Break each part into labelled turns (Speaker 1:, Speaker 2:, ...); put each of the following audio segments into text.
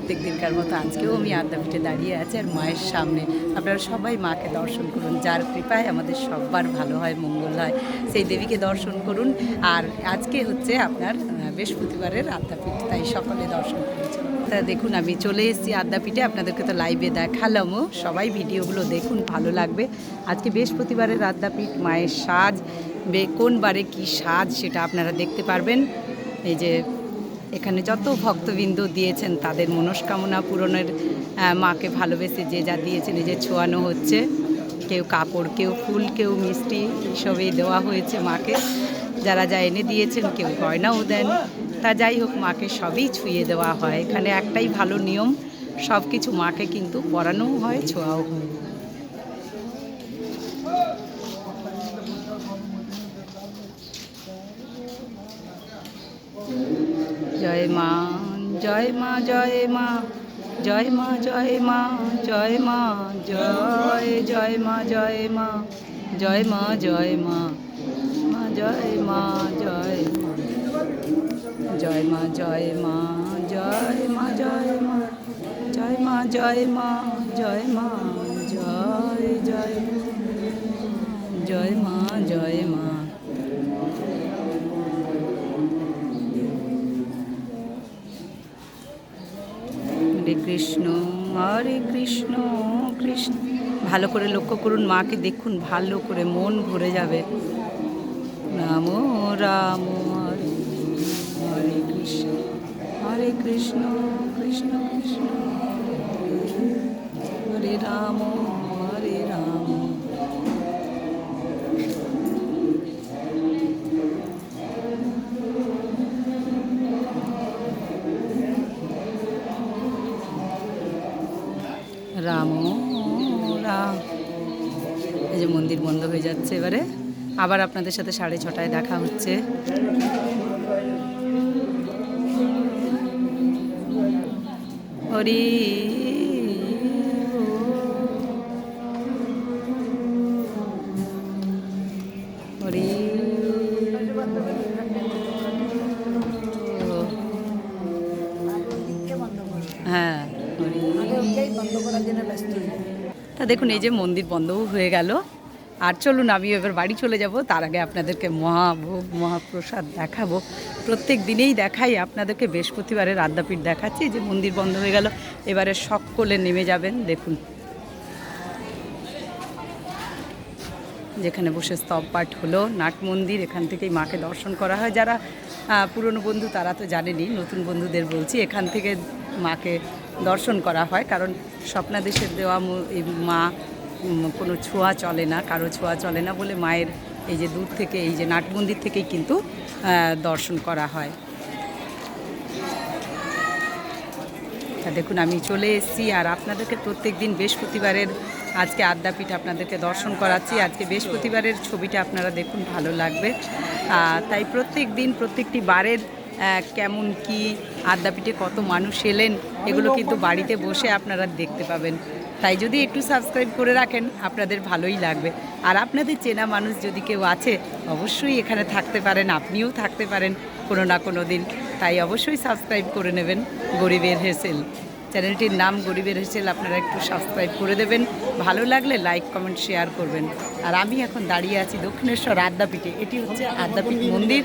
Speaker 1: প্রত্যেক দিনকার মতো আজকেও আমি আদ্যাপীঠে দাঁড়িয়ে আছি আর মায়ের সামনে। আপনারা সবাই মাকে দর্শন করুন, যার কৃপায় আমাদের সববার ভালো হয়, মঙ্গল হয়, সেই দেবীকে দর্শন করুন। আর আজকে হচ্ছে আপনার বৃহস্পতিবারের আদ্যাপীঠ তাই সকলে দর্শন করেছেন তা দেখুন, আমি চলে এসেছি আদ্যাপীঠে আপনাদেরকে তো লাইভে দেখালামও। সবাই ভিডিওগুলো দেখুন, ভালো লাগবে। আজকে বৃহস্পতিবারের আদ্যাপীঠ মায়ের সাজ কোন বারে কী সাজ সেটা আপনারা দেখতে পারবেন। এই যে এখানে যত ভক্তবৃন্দ দিয়েছেন, তাদের মনস্কামনা পূরণের মাকে ভালোবেসে যে যা দিয়েছেন যে ছোঁয়ানো হচ্ছে। কেউ কাপড়, কেউ ফুল, কেউ মিষ্টি সবই দেওয়া হয়েছে মাকে। যারা যা এনে দিয়েছেন, কেউ গয়নাও দেন। তা যাই হোক, মাকে সবই ছুঁয়ে দেওয়া হয়। এখানে একটাই ভালো নিয়ম সব কিছু মাকে কিন্তু পরানোও হয়, ছোঁয়াও হয়। জয় মা জয় মা জয় মা জয় মা জয় মা জয় মা জয় জয় মা জয় মা জয় মা জয় মা মা জয় মা জয় মা জয় মা জয় মা জয় মা জয় মা জয় মা জয় মা জয় মা জয় জয় জয় মা জয় মা হরে কৃষ্ণ হরে কৃষ্ণ কৃষ্ণ। ভালো করে লক্ষ্য করুন, মাকে দেখুন, ভালো করে মন ভরে যাবে। রাম রাম, হরে হরে কৃষ্ণ হরে কৃষ্ণ কৃষ্ণ কৃষ্ণ। হরে রাম রাম রাম। এই যে মন্দির বন্ধ হয়ে যাচ্ছে এবারে। আবার আপনাদের সাথে সাড়ে ছটায় দেখা হচ্ছে। হরি তা দেখুন, এই যে মন্দির বন্ধও হয়ে গেল। আর চলুন আমি এবার বাড়ি চলে যাব। তার আগে আপনাদেরকে মহাভোগ, মহাপ্রসাদ দেখাবো। প্রত্যেক দিনেই দেখাই আপনাদেরকে। বৃহস্পতিবারের আদ্যাপীঠ দেখাচ্ছি। যে মন্দির বন্ধ হয়ে গেল। এবারে সকলে নেমে যাবেন, দেখুন। যেখানে বসে স্তব পাঠ হলো, নাট মন্দির, এখান থেকেই মাকে দর্শন করা হয়। যারা পুরনো বন্ধু, তারা তো জানেনি নতুন বন্ধুদের বলছি, এখান থেকে মাকে দর্শন করা হয়, কারণ স্বপ্নাদেশের দেওয়া এই মা কোনো ছোঁয়া চলে না, কারও ছোঁয়া চলে না বলে মায়ের এই যে দূর থেকে, এই যে নাট মন্দির থেকেই কিন্তু দর্শন করা হয়। তা দেখুন, আমি চলে এসেছি, আর আপনাদেরকে প্রত্যেক দিন বৃহস্পতিবারের আজকে আদ্যাপীঠ আপনাদেরকে দর্শন করাচ্ছি। আজকে বৃহস্পতিবারের ছবিটা আপনারা দেখুন, ভালো লাগবে। তাই প্রত্যেক দিন, প্রত্যেকটি বারের কেমন কি আদ্যাপীঠে কত মানুষ এলেন এগুলো কিন্তু বাড়িতে বসে আপনারা দেখতে পাবেন। তাই যদি একটু সাবস্ক্রাইব করে রাখেন আপনাদের ভালোই লাগবে। আর আপনাদের চেনা মানুষ যদি কেউ আছে অবশ্যই এখানে থাকতে পারেন আপনিও থাকতে পারেন কোনো না কোনো দিন। তাই অবশ্যই সাবস্ক্রাইব করে নেবেন গরিবের হেসেল। চ্যানেলটির নাম গরিবের হেসেল, আপনারা একটু সাবস্ক্রাইব করে দেবেন। ভালো লাগলে লাইক কমেন্ট শেয়ার করবেন। আর আমি এখন দাঁড়িয়ে আছি দক্ষিণেশ্বর আদ্যাপীঠে। এটি হচ্ছে আদ্যাপীঠ মন্দির।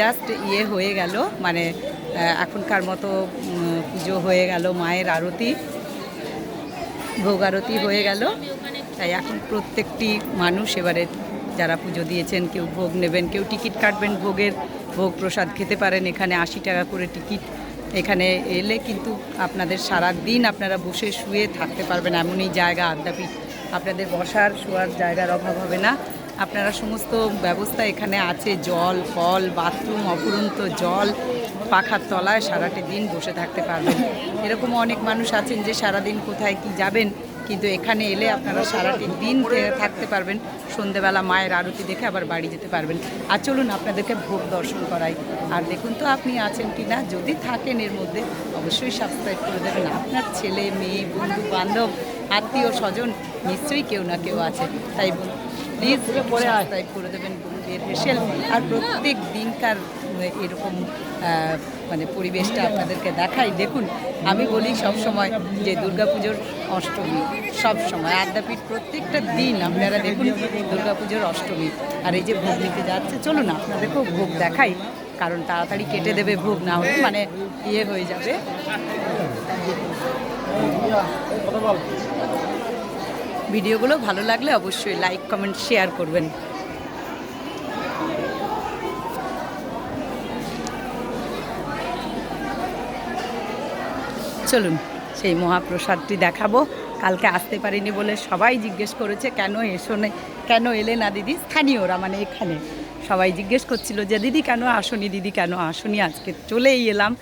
Speaker 1: জাস্ট ইয়ে হয়ে গেল মানে এখনকার মতো পুজো হয়ে গেল, মায়ের আরতি, ভোগ আরতি হয়ে গেল। তাই এখন প্রত্যেকটি মানুষ এবারে যারা পুজো দিয়েছেন, কেউ ভোগ নেবেন, কেউ টিকিট কাটবেন, ভোগের ভোগ প্রসাদ খেতে পারেন। এখানে আশি টাকা করে টিকিট এখানে এলে কিন্তু আপনাদের সারা দিন আপনারা বসে শুয়ে থাকতে পারবেন, এমনই জায়গা আদ্যাপীঠ আপনাদের বসার, শোয়ার জায়গার অভাব হবে না। আপনারা সমস্ত ব্যবস্থা এখানে আছে, জল, ফল, বাথরুম অপুরন্ত জল, পাখার তলায় সারাটি দিন বসে থাকতে পারবেন। এরকম অনেক মানুষ আছেন যে সারাদিন কোথায় কি যাবেন কিন্তু এখানে এলে আপনারা সারাটি দিন থাকতে পারবেন। সন্ধেবেলা মায়ের আরতি দেখে আবার বাড়ি যেতে পারবেন। আর চলুন আপনাদেরকে ভোগ দর্শন করাই। আর দেখুন তো আপনি আছেন কি না? যদি থাকেন এর মধ্যে অবশ্যই সাবস্ক্রাইব করে দেবেন। আপনার ছেলে, মেয়ে, বন্ধু, বান্ধব আত্মীয় স্বজন নিশ্চয়ই কেউ না কেউ আছে। তাই প্লিজ সাবস্ক্রাইব করে দেবেন গরুদের হেসেল। আর প্রত্যেক দিনকার এরকম মানে পরিবেশটা আপনাদেরকে দেখাই। দেখুন আমি বলি সব সময় যে দুর্গাপুজোর অষ্টমী সব সময় আদ্যাপীঠ প্রত্যেকটা দিন আপনারা দেখুন দুর্গাপুজোর অষ্টমী। আর এই যে ভোগ নিতে যাচ্ছে চলুন আপনাদেরকেও ভোগ দেখাই কারণ তাড়াতাড়ি কেটে দেবে ভোগ না হলে মানে ইয়ে হয়ে যাবে। ভিডিওগুলো ভালো লাগলে অবশ্যই লাইক, কমেন্ট, শেয়ার করবেন। চলুন, সেই মহাপ্রসাদটি দেখাবো। কালকে আসতে পারিনি বলে সবাই জিজ্ঞেস করেছে, কেন এসো নে, কেন এলে না দিদি? স্থানীয়রা মানে এখানে সবাই জিজ্ঞেস করছিল যে, দিদি কেন আসনি? দিদি কেন আসনি? আজকে চলেই এলাম।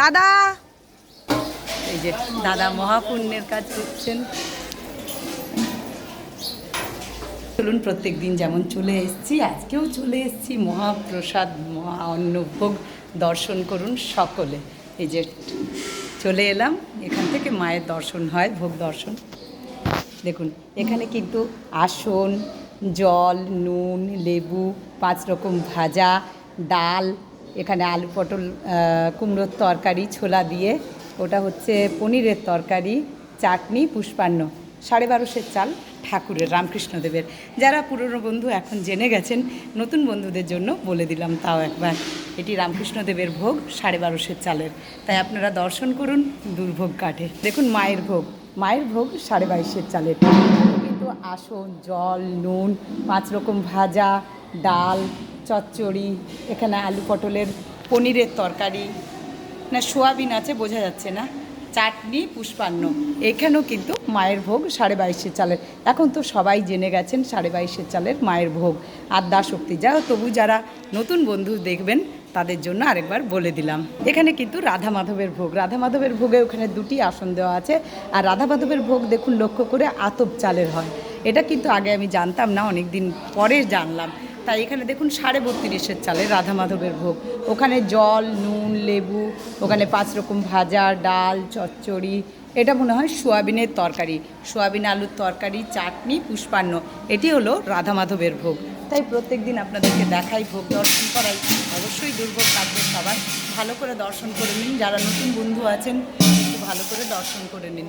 Speaker 1: দাদা! এই যে দাদা মহাপুণ্যের কাজ করছেন। চলুন প্রত্যেক দিন যেমন চলে এসেছি, আজকেও চলে এসেছি। মহাপ্রসাদ, মহা অন্নভোগ দর্শন করুন সকলে। এই যে চলে এলাম, এখান থেকে মায়ের দর্শন হয়, ভোগ দর্শন। দেখুন, এখানে কিন্তু আসন, জল, নুন, লেবু, পাঁচ রকম ভাজা, ডাল, এখানে আলু পটল কুমড়োর তরকারি, ছোলা দিয়ে। ওটা হচ্ছে পনিরের তরকারি, চাটনি, পুষ্পান্ন। সাড়ে বারোশের চাল ঠাকুরের, রামকৃষ্ণদেবের। যারা পুরনো বন্ধু এখন জেনে গেছেন, নতুন বন্ধুদের জন্য বলে দিলাম তাও একবার। এটি রামকৃষ্ণদেবের ভোগ, সাড়ে বারোশের চালের। তাই আপনারা দর্শন করুন দুর্ভোগ কাটে দেখুন মায়ের ভোগ। মায়ের ভোগ সাড়ে বাইশের চালের। কিন্তু আসন, জল, নুন, পাঁচ রকম ভাজা, ডাল, চচ্চড়ি, এখানে আলু পটলের পনিরের তরকারি। না, সোয়াবিন আছে, বোঝা যাচ্ছে না। চাটনি পুষ্পান্ন। এখানেও কিন্তু মায়ের ভোগ সাড়ে বাইশের চালের। এখন তো সবাই জেনে গেছেন সাড়ে বাইশের চালের মায়ের ভোগ। আদ্যা শক্তি যা তবু যারা নতুন বন্ধু দেখবেন, তাদের জন্য আরেকবার বলে দিলাম। এখানে কিন্তু রাধা মাধবের ভোগ। রাধা মাধবের ভোগে ওখানে দুটি আসন দেওয়া আছে। আর রাধা মাধবের ভোগ দেখুন লক্ষ্য করে আতপ চালের হয়। এটা কিন্তু আগে আমি জানতাম না অনেক দিন পরে জানলাম। তাই এখানে দেখুন সাড়ে বত্রিশের চালে রাধা মাধবের ভোগ। ওখানে জল, নুন, লেবু, ওখানে পাঁচ রকম ভাজা, ডাল, চচ্চড়ি। এটা মনে হয় সোয়াবিনের তরকারি। সোয়াবিন, আলুর তরকারি, চাটনি, পুষ্পান্ন। এটি হলো রাধা মাধবের ভোগ। তাই প্রত্যেক দিন আপনাদেরকে দেখাই ভোগ দর্শন করাই। অবশ্যই দুর্ভোগ কাটবে সবার। ভালো করে দর্শন করে নিন। যারা নতুন বন্ধু আছেন, একটু ভালো করে দর্শন করে নিন।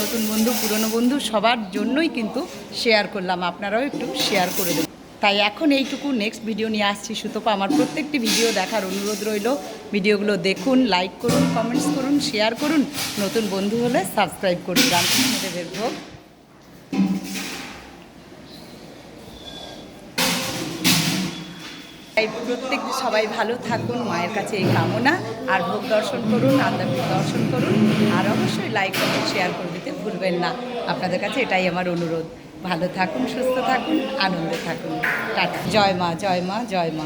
Speaker 1: নতুন বন্ধু, পুরনো বন্ধু, সবার জন্যই কিন্তু শেয়ার করলাম। আপনারাও একটু শেয়ার করে দেবেন। তাই এখন এইটুকু নেক্সট ভিডিও নিয়ে আসছি। সুতপা, আমার প্রত্যেকটি ভিডিও দেখার অনুরোধ রইল। ভিডিওগুলো দেখুন লাইক করুন কমেন্টস করুন শেয়ার করুন। নতুন বন্ধু হলে সাবস্ক্রাইব করুন। রামকৃষ্ণদেবের ভোগ তাই প্রত্যেক সবাই ভালো থাকুন, মায়ের কাছে এই কামনা। আর ভোগ দর্শন করুন আদ্যাপীঠ দর্শন করুন। আর অবশ্যই লাইক কমেন্ট শেয়ার করে দিতে ভুলবেন না। আপনাদের কাছে এটাই আমার অনুরোধ। ভালো থাকুন সুস্থ থাকুন আনন্দে থাকুন। টাটা। জয় মা জয় মা জয় মা।